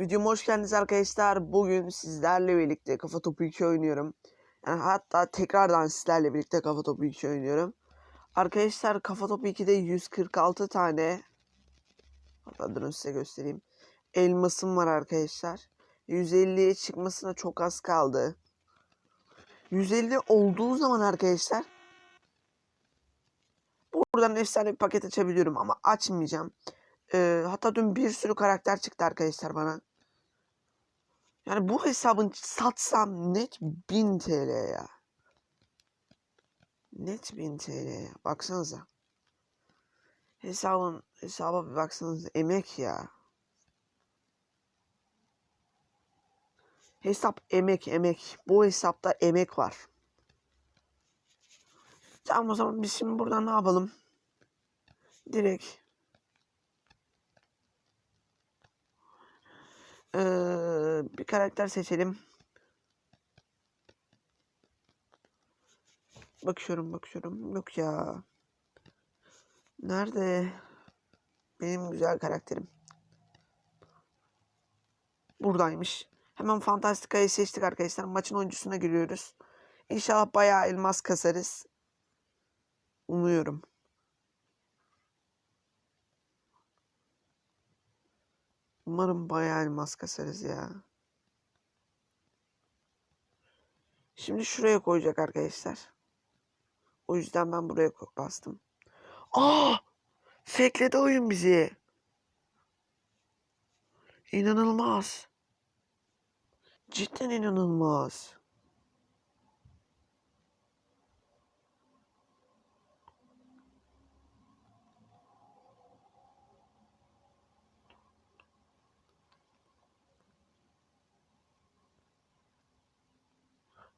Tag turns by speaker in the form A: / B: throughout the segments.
A: Videoma hoş geldiniz arkadaşlar. Bugün sizlerle birlikte Kafa Topu 2 oynuyorum. Yani hatta tekrardan sizlerle birlikte Kafa Topu 2 oynuyorum. Arkadaşlar Kafa Topu 2'de 146 tane hatta durun size göstereyim. Elmasım var arkadaşlar. 150'ye çıkmasına çok az kaldı. 150 olduğu zaman arkadaşlar buradan efsane bir paket açabiliyorum ama açmayacağım. Ee, hatta dün bir sürü karakter çıktı arkadaşlar bana. Yani bu hesabın satsam net 1000 TL ya. Net 1000 TL ya. Baksanıza. Hesabın hesaba bir baksanıza. Emek ya. Hesap emek emek. Bu hesapta emek var. Tamam o zaman biz şimdi buradan ne yapalım? Direkt Ee, bir karakter seçelim. Bakıyorum bakıyorum. Yok ya. Nerede? Benim güzel karakterim. Buradaymış. Hemen Fantastika'yı seçtik arkadaşlar. Maçın oyuncusuna giriyoruz. İnşallah bayağı elmas kasarız. Umuyorum. Umarım bayağı elmas kasarız ya. Şimdi şuraya koyacak arkadaşlar. O yüzden ben buraya bastım. Aa! Fekledi oyun bizi. İnanılmaz. Cidden inanılmaz.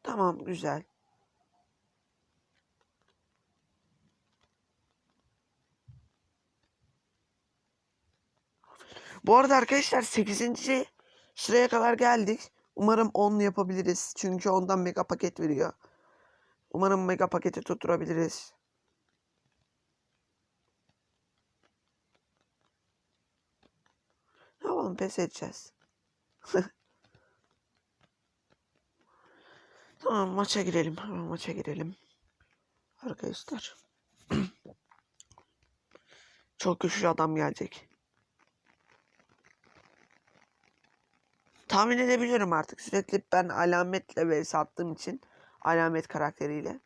A: Tamam güzel. Bu arada arkadaşlar 8. sıraya kadar geldik. Umarım 10 yapabiliriz. Çünkü ondan mega paket veriyor. Umarım mega paketi tutturabiliriz. Yapalım pes edeceğiz. Tamam maça girelim. Hemen maça girelim. Arkadaşlar. Çok güçlü adam gelecek. Tahmin edebiliyorum artık. Sürekli ben alametle ve sattığım için alamet karakteriyle.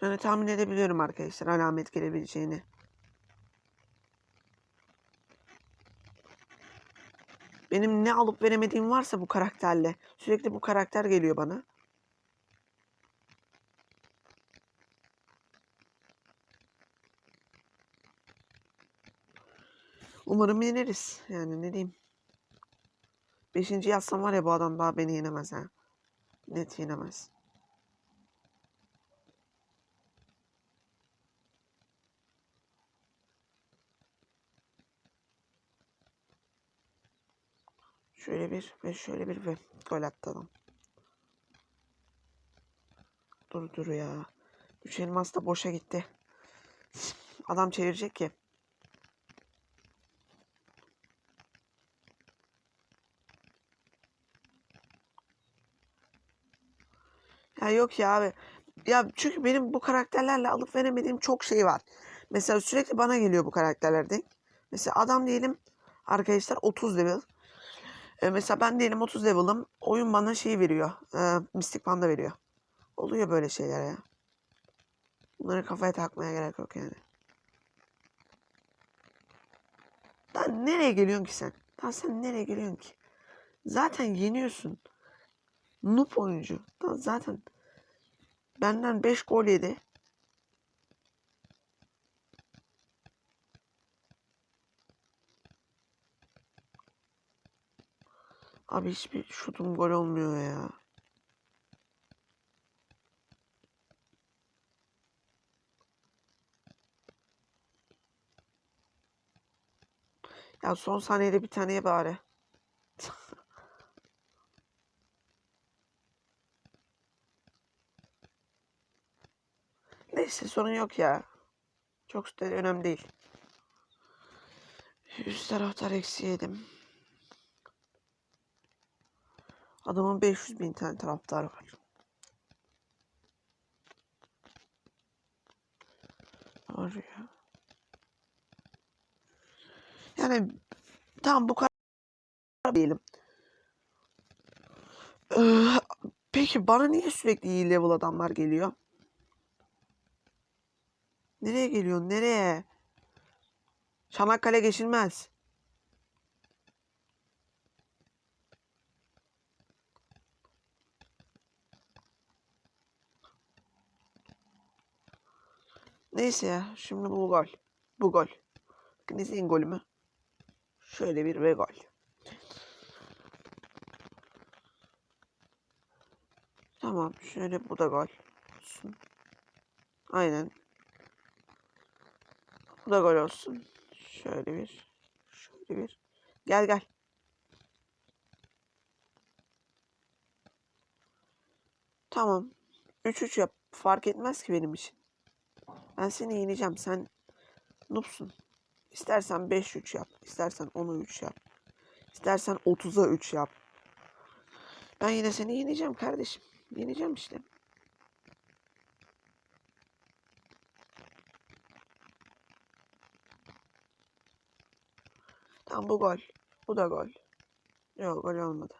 A: Yani tahmin edebiliyorum arkadaşlar alamet gelebileceğini. Benim ne alıp veremediğim varsa bu karakterle. Sürekli bu karakter geliyor bana. Umarım yeneriz. Yani ne diyeyim. Beşinci yazsam var ya bu adam daha beni yenemez ha. Net yenemez. Şöyle bir ve şöyle bir ve gol attı adam. Dur dur ya. Üç elmas da boşa gitti. Adam çevirecek ki. Ya yok ya abi. Ya çünkü benim bu karakterlerle alıp veremediğim çok şey var. Mesela sürekli bana geliyor bu karakterlerde. Mesela adam diyelim arkadaşlar 30 level. Mesela ben diyelim 30 level'ım. Oyun bana şey veriyor. E, Mystic Panda veriyor. Oluyor böyle şeyler ya. Bunları kafaya takmaya gerek yok yani. Lan nereye geliyorsun ki sen? Lan sen nereye geliyorsun ki? Zaten yeniyorsun. Noob oyuncu. Lan zaten benden 5 gol yedi. Abi hiçbir şutum gol olmuyor ya. Ya son saniyede bir taneye bari. Neyse sorun yok ya. Çok önemli değil. 100 taraftar eksi Adamın 500 bin tane taraftarı var. Var ya. Yani tam bu kadar diyelim. Peki bana niye sürekli iyi level adamlar geliyor? Nereye geliyor? Nereye? Çanakkale geçilmez. Neyse ya. Şimdi bu gol. Bu gol. Bakın izleyin golümü. Şöyle bir ve gol. Tamam. Şöyle bu da gol. Olsun. Aynen. Bu da gol olsun. Şöyle bir. Şöyle bir. Gel gel. Tamam. 3-3 yap. Fark etmez ki benim için. Ben seni yeneceğim. Sen noobsun. İstersen 5-3 yap. İstersen 10'a 3 yap. İstersen 30'a 3 yap. Ben yine seni yeneceğim kardeşim. Yeneceğim işte. Tamam bu gol. Bu da gol. Yok gol olmadı.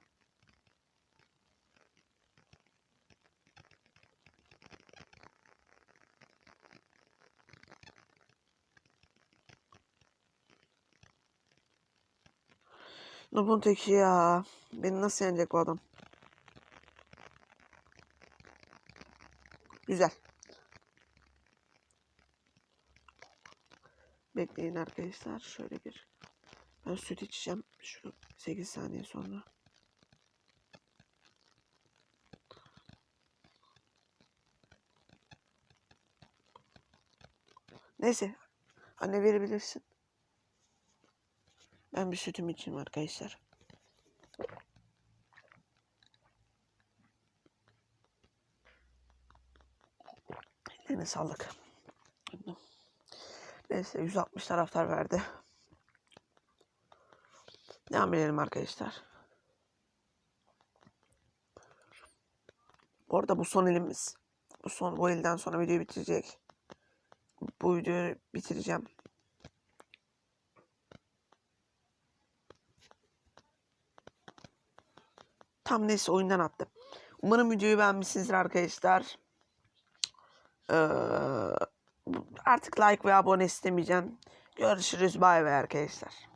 A: Nubun teki ya. Beni nasıl yenecek bu adam? Güzel. Bekleyin arkadaşlar. Şöyle bir. Ben süt içeceğim. Şu 8 saniye sonra. Neyse. Anne verebilirsin. Ben bir sütümü içeyim arkadaşlar. Eline sağlık. Neyse 160 taraftar verdi. Devam edelim arkadaşlar. Bu arada bu son elimiz. Bu son bu elden sonra videoyu bitirecek. Bu videoyu bitireceğim. Tam neyse oyundan attım. Umarım videoyu beğenmişsinizdir arkadaşlar. Ee, artık like ve abone istemeyeceğim. Görüşürüz. Bay bay arkadaşlar.